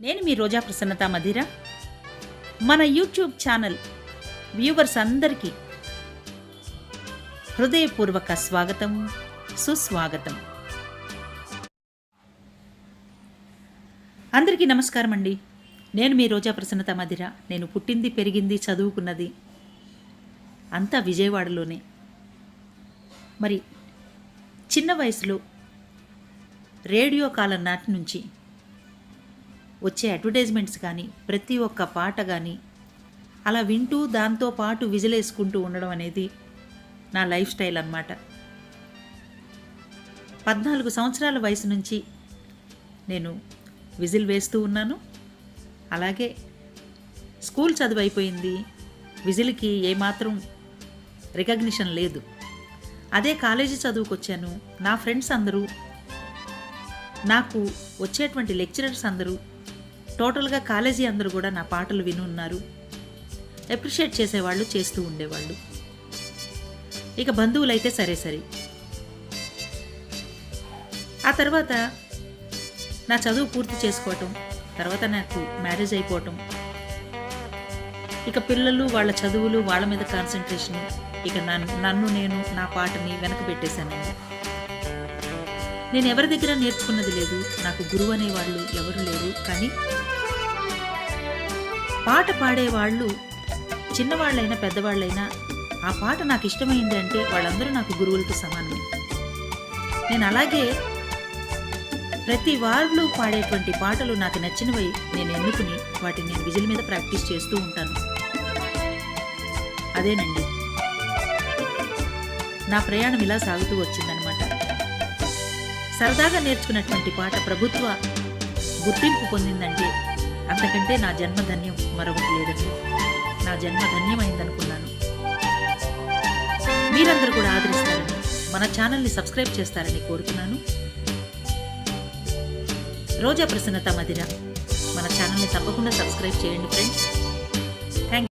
నేను మీ రోజా ప్రసన్నత మధిర. మన యూట్యూబ్ ఛానల్ వ్యూవర్స్ అందరికీ హృదయపూర్వక స్వాగతం సుస్వాగతం. అందరికీ నమస్కారం అండి. నేను మీ రోజా ప్రసన్నత మధిర. నేను పుట్టింది పెరిగింది చదువుకున్నది అంతా విజయవాడలోనే. మరి చిన్న వయసులో రేడియో కాలం నాటి నుంచి వచ్చే అడ్వర్టైజ్మెంట్స్ కానీ ప్రతి ఒక్క పాట కానీ అలా వింటూ దాంతో పాటు విజిలేసుకుంటూ ఉండడం అనేది నా లైఫ్ స్టైల్ అన్నమాట. పద్నాలుగు సంవత్సరాల వయసు నుంచి నేను విజిల్ వేస్తూ ఉన్నాను. అలాగే స్కూల్ చదువు అయిపోయింది. విజిల్కి ఏమాత్రం రికగ్నిషన్ లేదు. అదే కాలేజీ చదువుకు వచ్చాను నా ఫ్రెండ్స్ అందరూ నాకు వచ్చేటువంటి లెక్చరర్స్ అందరూ టోటల్గా కాలేజీ అందరూ కూడా నా పాటలు వినున్నారు అప్రిషియేట్ చేసేవాళ్ళు చేస్తూ ఉండేవాళ్ళు. ఇక బంధువులైతే సరే సరే. ఆ తర్వాత నా చదువు పూర్తి చేసుకోవటం తర్వాత నాకు మ్యారేజ్ అయిపోవటం. ఇక పిల్లలు వాళ్ళ చదువులు వాళ్ళ మీద కాన్సన్ట్రేషన్ ఇక నన్ను నన్ను నేను నా పాటని వెనక పెట్టేశానండి. నేను ఎవరి దగ్గర నేర్చుకున్నది లేదు. నాకు గురువు అనేవాళ్ళు ఎవరు లేరు. కానీ పాట పాడేవాళ్ళు చిన్నవాళ్ళైనా పెద్దవాళ్ళైనా ఆ పాట నాకు ఇష్టమైంది అంటే వాళ్ళందరూ నాకు గురువులతో సమానమే. నేను అలాగే ప్రతి వాళ్ళు పాడేటువంటి పాటలు నాకు నచ్చినవి నేను ఎన్నుకుని వాటిని నేను విజిల్ మీద ప్రాక్టీస్ చేస్తూ ఉంటాను. అదేనండి. నా ప్రయాణం ఇలా సాగుతూ వచ్చిందనమాట సరదాగా నేర్చుకున్నటువంటి పాట ప్రభుత్వ గుర్తింపు పొందిందంటే అంతకంటే నా జన్మ ధన్యం మరొకటి లేదండి. నా జన్మ ధన్యమైందనుకున్నాను మీరందరూ కూడా ఆదరిస్తారని మన ఛానల్ని సబ్స్క్రైబ్ చేస్తారని కోరుతున్నాను. రోజా ప్రసన్నత మదిర మన ఛానల్ని తప్పకుండా సబ్స్క్రైబ్ చేయండి ఫ్రెండ్స్.